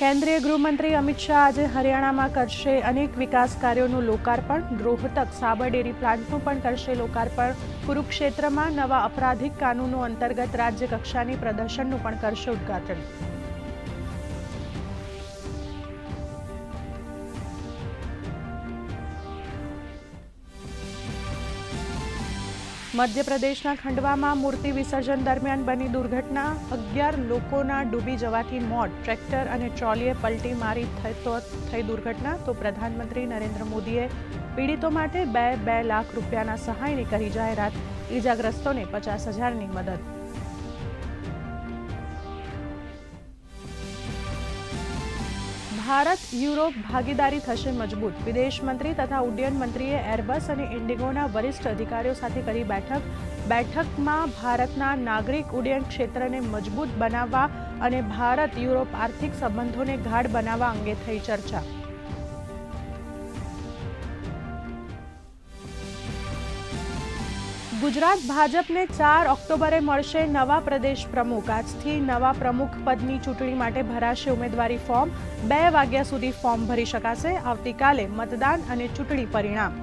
કેન્દ્રીય ગૃહમંત્રી અમિત શાહ આજે હરિયાણામાં કરશે અનેક વિકાસ કાર્યોનું લોકાર્પણ. રોહતક સાબર ડેરી પ્લાન્ટનું પણ કરશે લોકાર્પણ. કુરુક્ષેત્રમાં નવા અપરાધિક કાનૂનો અંતર્ગત રાજ્ય કક્ષાની પ્રદર્શનનું પણ કરશે ઉદ્ઘાટન. મધ્યપ્રદેશના ખંડવામાં મૂર્તિ વિસર્જન દરમિયાન બની દુર્ઘટના. અગિયાર લોકોના ડૂબી જવાથી મોત. ટ્રેક્ટર અને ટ્રોલીએ પલટી મારી થઈ દુર્ઘટના. તો પ્રધાનમંત્રી નરેન્દ્ર મોદીએ પીડિતો માટે બે બે લાખ રૂપિયાના સહાયની કરી જાહેરાત. ઈજાગ્રસ્તોને પચાસ હજારની મદદ. ભારત યુરોપ ભાગીદારી થશે મજબૂત. વિદેશ મંત્રી તથા ઉડ્ડયન મંત્રીએ એરબસ અને ઇન્ડિગોના વરિષ્ઠ અધિકારીઓ સાથે કરી બેઠક. બેઠકમાં ભારતના નાગરિક ઉડ્ડયન ક્ષેત્રને મજબૂત બનાવવા અને ભારત યુરોપ આર્થિક સંબંધોને ગાઢ બનાવવા અંગે થઈ ચર્ચા. ગુજરાત ભાજપને ચાર ઓક્ટોબરે મળશે નવા પ્રદેશ પ્રમુખ. આજથી નવા પ્રમુખ પદની ચૂંટણી માટે ભરાશે ઉમેદવારી ફોર્મ. બે વાગ્યા સુધી ફોર્મ ભરી શકાશે. આવતીકાલે મતદાન અને ચૂંટણી પરિણામ.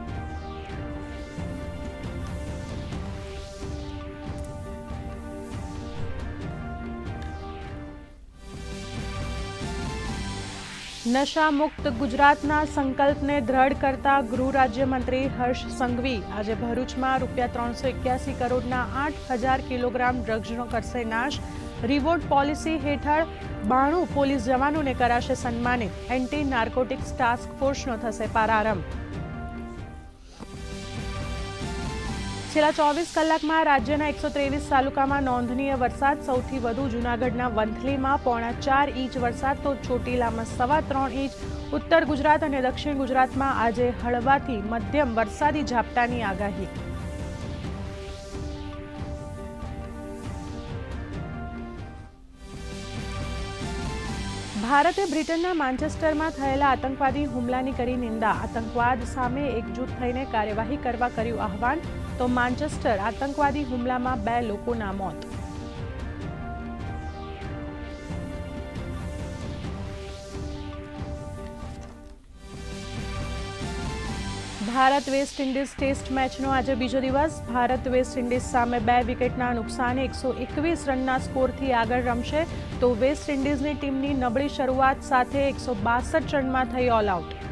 નશા મુક્ત ગુજરાતના સંકલ્પને દ્રઢ કરતા ગૃહ રાજ્યમંત્રી હર્ષ સંઘવી આજે ભરૂચમાં રૂપિયા ત્રણસો એક્યાસી કરોડના આઠ હજાર કિલોગ્રામ ડ્રગ્સનો કરશે નાશ. રિવોર્ડ પોલિસી હેઠળ બાણું પોલીસ જવાનોને કરાશે સન્માનિત. એન્ટી નાર્કોટિક્સ ટાસ્ક ફોર્સનો થશે પ્રારંભ. છેલ્લા ચોવીસ કલાકમાં રાજ્યના એકસો ત્રેવીસ તાલુકામાં નોંધનીય વરસાદ, સૌથી વધુ જૂનાગઢના વંથલીમાં પોણા ચાર ઇંચ વરસાદ, તો ચોટીલામાં સવા ત્રણ ઇંચ. ઉત્તર ગુજરાત અને દક્ષિણ ગુજરાતમાં આજે હળવાથી મધ્યમ વરસાદી ઝાપટાની આગાહી. ભારતે બ્રિટનના માન્ચેસ્ટરમાં થયેલા આતંકવાદી હુમલાની કરી નિંદા. આતંકવાદ સામે એકજૂથ થઈને કાર્યવાહી કરવા કર્યું આહવાન, તો માન્ચેસ્ટર આતંકવાદી હુમલામાં બે લોકોના મોત. ભારત વેસ્ટ ઇન્ડિઝ ટેસ્ટ મેચનો આજે બીજો દિવસ. ભારત વેસ્ટ ઇન્ડિઝ સામે બે વિકેટના નુકસાને એકસો એકવીસ રનના સ્કોરથી આગળ રમશે. તો વેસ્ટ ઇન્ડિઝની ટીમની નબળી શરૂઆત સાથે એકસો બાસઠ રનમાં થઈ ઓલ આઉટ.